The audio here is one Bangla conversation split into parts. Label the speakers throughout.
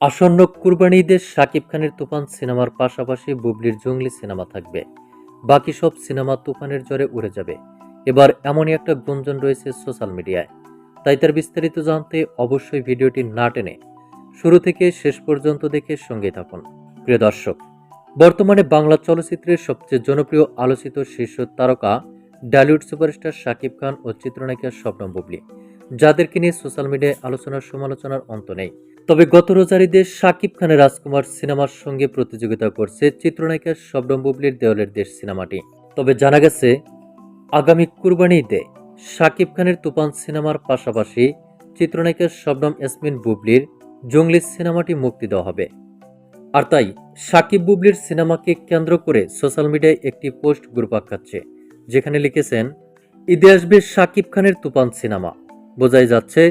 Speaker 1: আসন্ন কুরবানি ঈদে শাকিব খানের তুফান সিনেমার পাশাপাশি বুবলির জঙ্গলি সিনেমা থাকবে। বাকি সব সিনেমা তুফানের জ্বরে উড়ে যাবে। এবার এমনই একটা গুঞ্জন রয়েছে সোশ্যাল মিডিয়ায়। তাই তার বিস্তারিত জানতে অবশ্যই ভিডিওটি না টেনে শুরু থেকে শেষ পর্যন্ত দেখে সঙ্গে থাকুন। প্রিয় দর্শক, বর্তমানে বাংলা চলচ্চিত্রের সবচেয়ে জনপ্রিয় আলোচিত শীর্ষ তারকা ডালিউড সুপারস্টার শাকিব খান ও চিত্রনায়িকা স্বপ্ন বুবলি, যাদেরকে নিয়ে সোশ্যাল মিডিয়ায় আলোচনার সমালোচনার অন্ত নেই। তবে গত রোজারিদের শাকিব খানের রাজকুমার সিনেমার সঙ্গে প্রতিযোগিতা করছে চিত্রনায়িকা শবনম বুবলির দেওয়ালের দেশ সিনেমাটি। তবে জানা গেছে, আগামী কুরবানি ঈদে শাকিব খানের তুফান সিনেমার পাশাপাশি চিত্রনায়িকা শবনম ইয়াসমিন বুবলির জঙ্গলি সিনেমাটি মুক্তি দেওয়া হবে। আর তাই, শাকিব বুবলির সিনেমাকে কেন্দ্র করে সোশ্যাল মিডিয়ায় একটি পোস্ট গ্রুপাক খাচ্ছে যেখানে লিখেছেন, ঈদে আসবে শাকিব খানের তুফান সিনেমা। বোঝাই যাচ্ছে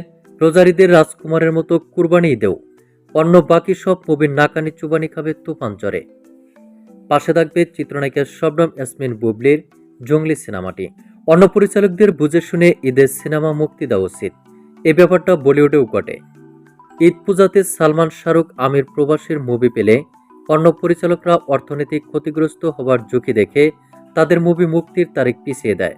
Speaker 1: রোজারিদের রাজকুমারের মতো কুরবানি ঈদেও। অন্য বাকি সব মুভির নাকানি চুবানি খাবে তুফান চরে পাশে থাকবে চিত্রনায়িকা শবনম ইয়াসমিন বুবলির জঙ্গলি সিনেমাটি। অন্য পরিচালকদের বুঝে শুনে ঈদের সিনেমা মুক্তি দেওয়া উচিত। এ ব্যাপারটা বলিউডেও ঘটে। ঈদ পূজাতে সালমান শাহরুখ আমির প্রবাসীর মুভি পেলে অন্য পরিচালকরা অর্থনৈতিক ক্ষতিগ্রস্ত হবার ঝুঁকি দেখে তাদের মুভি মুক্তির তারিখ পিছিয়ে দেয়।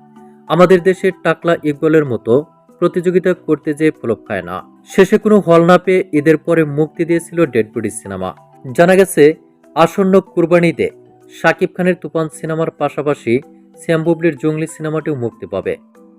Speaker 1: আমাদের দেশের টাকলা ইকবলের মতো প্রতিযোগিতা করতে যেয়ে ফলক খায় না। শেষে কোনো হল না পেয়ে ঈদের পরে মুক্তি দিয়েছিল ডেড বডি সিনেমা। জানা গেছে, আসন্ন কুরবানিতে শাকিব খানের তুফান সিনেমার পাশাপাশি শ্যামবুবলির জঙ্গলি সিনেমাটিও মুক্তি পাবে।